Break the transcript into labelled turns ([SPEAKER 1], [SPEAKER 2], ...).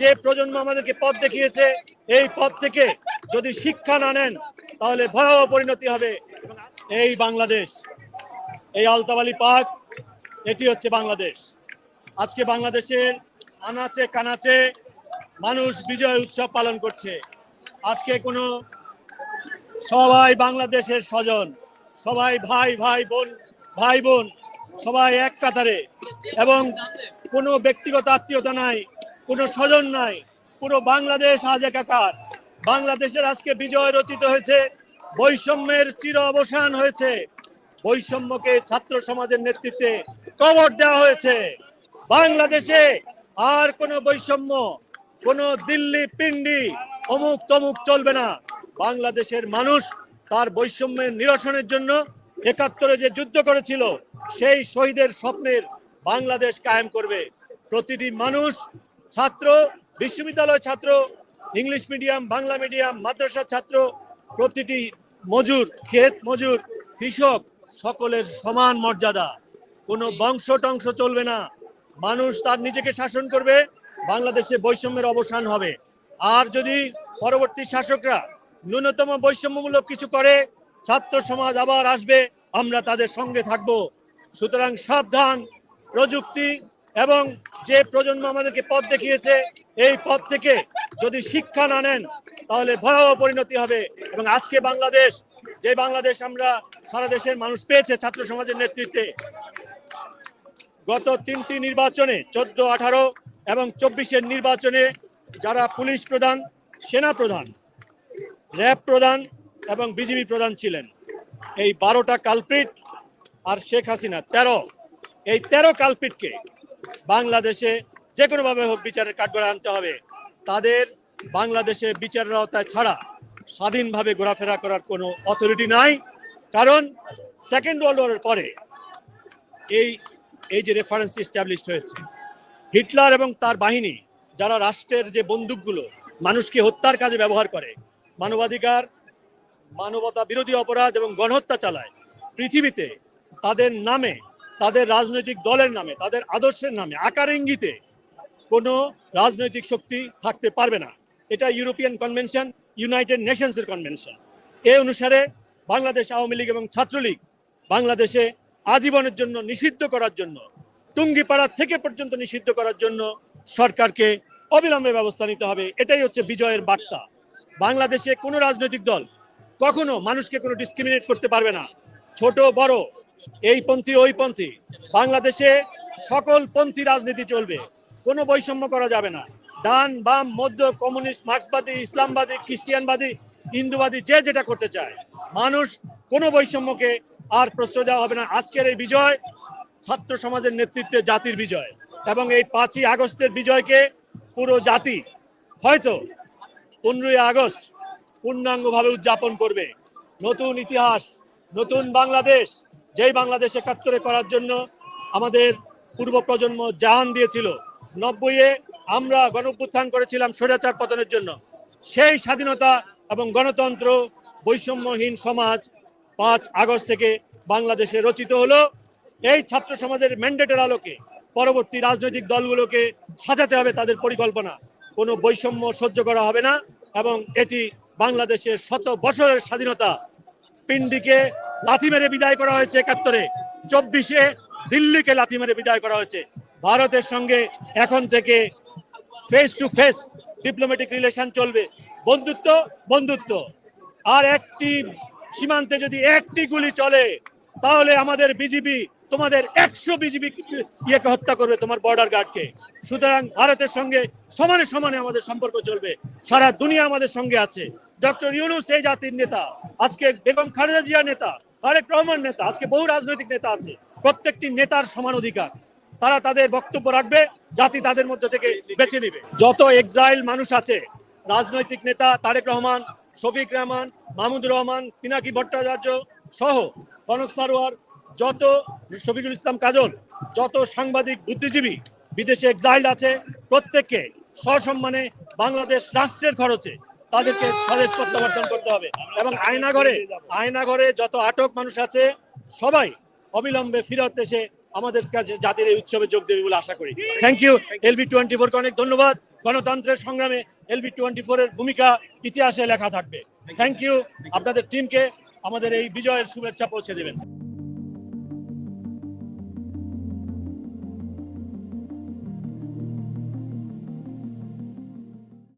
[SPEAKER 1] যে প্রজন্ম আমাদেরকে পথ দেখিয়েছে, এই পথ থেকে যদি শিক্ষা না নেন, তাহলে ভয়াবহ পরিণতি হবে। এই বাংলাদেশ, এই আলতাবালি পার্ক, এটি হচ্ছে বাংলাদেশ। আজকে বাংলাদেশের আনাচে কানাচে মানুষ বিজয় উৎসব পালন করছে। আজকে কোনো সবাই বাংলাদেশের স্বজন, সবাই ভাই ভাই বোন ভাই বোন, সবাই এক কাতারে এবং কোনো ব্যক্তিগত আত্মীয়তা নাই। কোনো স্বজন নাই, পুরো বাংলাদেশ আজ একাকার। বাংলাদেশের আজকে বিজয় রচিত হয়েছে, বৈষম্যের চির অবসান হয়েছে। বৈষম্যকে ছাত্র সমাজের নেতৃত্বে কবর দেওয়া হয়েছে। বাংলাদেশে আর কোনো বৈষম্য, কোনো দিল্লি পিন্ডি অমুক তমুক চলবে না। বাংলাদেশের মানুষ তার বৈষম্যের নিরসনের জন্য একাত্তরে যে যুদ্ধ করেছিল, সেই শহীদের স্বপ্নের বাংলাদেশ কায়েম করবে। প্রতিটি মানুষ ছাত্র, বিশ্ববিদ্যালয় ছাত্র, ইংলিশ মিডিয়াম, বাংলা মিডিয়াম মাদ্রাসা ছাত্র, প্রতিটি মজুর, ক্ষেত মজুর, কৃষক, সকলের সমান মর্যাদা। কোনো বংশ টংশ চলবে না। মানুষ তার নিজেকে শাসন করবে, বাংলাদেশে বৈষম্যের অবসান হবে। আর যদি পরবর্তী শাসকরা ন্যূনতম বৈষম্যমূলক কিছু করে, ছাত্র সমাজ আবার আসবে, আমরা তাদের সঙ্গে থাকব। সুতরাং সাবধান, প্রযুক্তি এবং যে প্রজন্ম আমাদেরকে পথ দেখিয়েছে, এই পথ থেকে যদি শিক্ষা না নেন, তাহলে ভয়াবহ পরিণতি হবে। এবং আজকে বাংলাদেশ, যে বাংলাদেশ আমরা সারা দেশের মানুষ পেয়েছে ছাত্র সমাজের নেতৃত্বে, গত তিনটি নির্বাচনে চোদ্দ, আঠারো এবং চব্বিশের নির্বাচনে যারা পুলিশ প্রধান, সেনা প্রধান, র্যাব প্রধান এবং বিজিবি প্রধান ছিলেন। এই বারোটা কালপ্রিট আর শেখ হাসিনা, তেরো। এই তেরো কালপিটকে বাংলাদেশে যে কোনোভাবে হোক বিচারের কাঠগড়ায় আনতে হবে। তাদের বাংলাদেশে বিচারের আওতায় ছাড়া স্বাধীনভাবে ঘোরাফেরা করার কোনো অথরিটি নাই। কারণ সেকেন্ড ওয়ার্ল্ড ওয়ারের পরে এই এই যে রেফারেন্স ইস্টাবলিশড হয়েছে, হিটলার এবং তার বাহিনী যারা রাষ্ট্রের যে বন্দুকগুলো মানুষকে হত্যার কাজে ব্যবহার করে, মানবাধিকার, মানবতা বিরোধী অপরাধ এবং গণহত্যা চালায়, পৃথিবীতে তাদের নামে তাদের রাজনৈতিক দলের নামে, তাদের আদর্শের নামে, আকার ইঙ্গিতে কোনো রাজনৈতিক শক্তি থাকতে পারবে না। এটা ইউরোপিয়ান কনভেনশন, ইউনাইটেড নেশনসের কনভেনশন। এ অনুসারে বাংলাদেশ আওয়ামী লীগ এবং ছাত্রলীগ বাংলাদেশে আজীবনের জন্য নিষিদ্ধ করার জন্য, টুঙ্গিপাড়া থেকে পর্যন্ত নিষিদ্ধ করার জন্য সরকারকে অবিলম্বে ব্যবস্থা নিতে হবে। এটাই হচ্ছে বিজয়ের বার্তা। বাংলাদেশে কোনো রাজনৈতিক দল কখনো মানুষকে কোনো ডিসক্রিমিনেট করতে পারবে না। ছোট, বড় এই পন্থী, ওই পন্থী। বাংলাদেশে সকল পন্থী রাজনীতি চলবে। কোনো বৈষম্য করা যাবে না। ডান, বাম, মধ্য, কমিউনিস্ট, মার্ক্সবাদী, ইসলামবাদী, খ্রিস্টিয়ানবাদী, হিন্দুবাদী, যে যেটা করতে চায়। মানুষ কোনো বৈষম্যকে আর প্রশ্রয় দেওয়া হবে না। আজকের এই বিজয় ছাত্র সমাজের নেতৃত্বে জাতির বিজয় এবং এই পাঁচই আগস্টের বিজয়কে পুরো জাতি হয়তো পনেরোই আগস্ট পূর্ণাঙ্গভাবে উদযাপন করবে। নতুন ইতিহাস, নতুন বাংলাদেশ যেই বাংলাদেশ একাত্তরে করার জন্য আমাদের পূর্ব প্রজন্ম জাহান দিয়েছিল, নব্বইয়ে আমরা গণঅভ্যুত্থান করেছিলাম স্বৈরাচার পতনের জন্য। সেই স্বাধীনতা এবং গণতন্ত্র বৈষম্যহীন সমাজ পাঁচ আগস্ট থেকে বাংলাদেশে রচিত হলো। এই ছাত্র সমাজের ম্যান্ডেটের আলোকে পরবর্তী রাজনৈতিক দলগুলোকে সাজাতে হবে তাদের পরিকল্পনা। কোনো বৈষম্য সহ্য করা হবে না এবং এটি বাংলাদেশের শত বছরের স্বাধীনতা। পিন্ডিকে লাথি মেরে বিদায় করা হয়েছে একাত্তরে। চব্বিশে দিল্লিকে লাথি মেরে বিদায় করা হয়েছে। ভারতের সঙ্গে এখন থেকে face to face diplomatic relation চলবে। বন্ধুত্ব বন্ধুত্ব। আর একটি সীমান্তে যদি একটি গুলি চলে, তাহলে আমাদের বিজিবি তোমাদের একশো বিজিবি ইয়েকে হত্যা করবে তোমার বর্ডার গার্ডকে সুতরাং ভারতের সঙ্গে সমানে সমানে আমাদের সম্পর্ক চলবে। সারা দুনিয়া আমাদের সঙ্গে আছে। ডক্টর ইউনুস, এই জাতির নেতা, আজকে বেগম খালেদা জিয়ার নেতা, তারেক রহমান নেতা, আজকে বহু রাজনৈতিক নেতা আছে, প্রত্যেকটি নেতার সমান অধিকার। তারা তাদের বক্তব্য রাখবে, জাতি তাদের মধ্যে থেকে বেছে নেবে। যত এক্সাইল মানুষ আছে, রাজনৈতিক নেতা, তারেক রহমান, শফিক রহমান, মাহমুদুর রহমান, পিনাকি ভট্টাচার্য সহ কনক সারোয়ার, যত শফিকুল ইসলাম কাজল, যত সাংবাদিক বুদ্ধিজীবী, বিদেশে এক্সাইল আছে, প্রত্যেককে সসম্মানে বাংলাদেশ রাষ্ট্রের খরচে তাদেরকে স্বদেশ প্রত্যাবর্তন করতে হবে। এবং আয়নাঘরে আয়নাঘরে যত আটক মানুষ আছে, সবাই অবিলম্বে ফিরত এসে আমাদের কাছে জাতির এই উৎসবে যোগ দেবে বলে আশা করি। থ্যাংক ইউ এলবি টোয়েন্টি ফোরকে অনেক ধন্যবাদ। গণতন্ত্রের সংগ্রামে এলবি টোয়েন্টি এর ভূমিকা ইতিহাসে লেখা থাকবে। থ্যাংক ইউ আপনাদের টিমকে আমাদের এই বিজয়ের শুভেচ্ছা পৌঁছে দেবেন।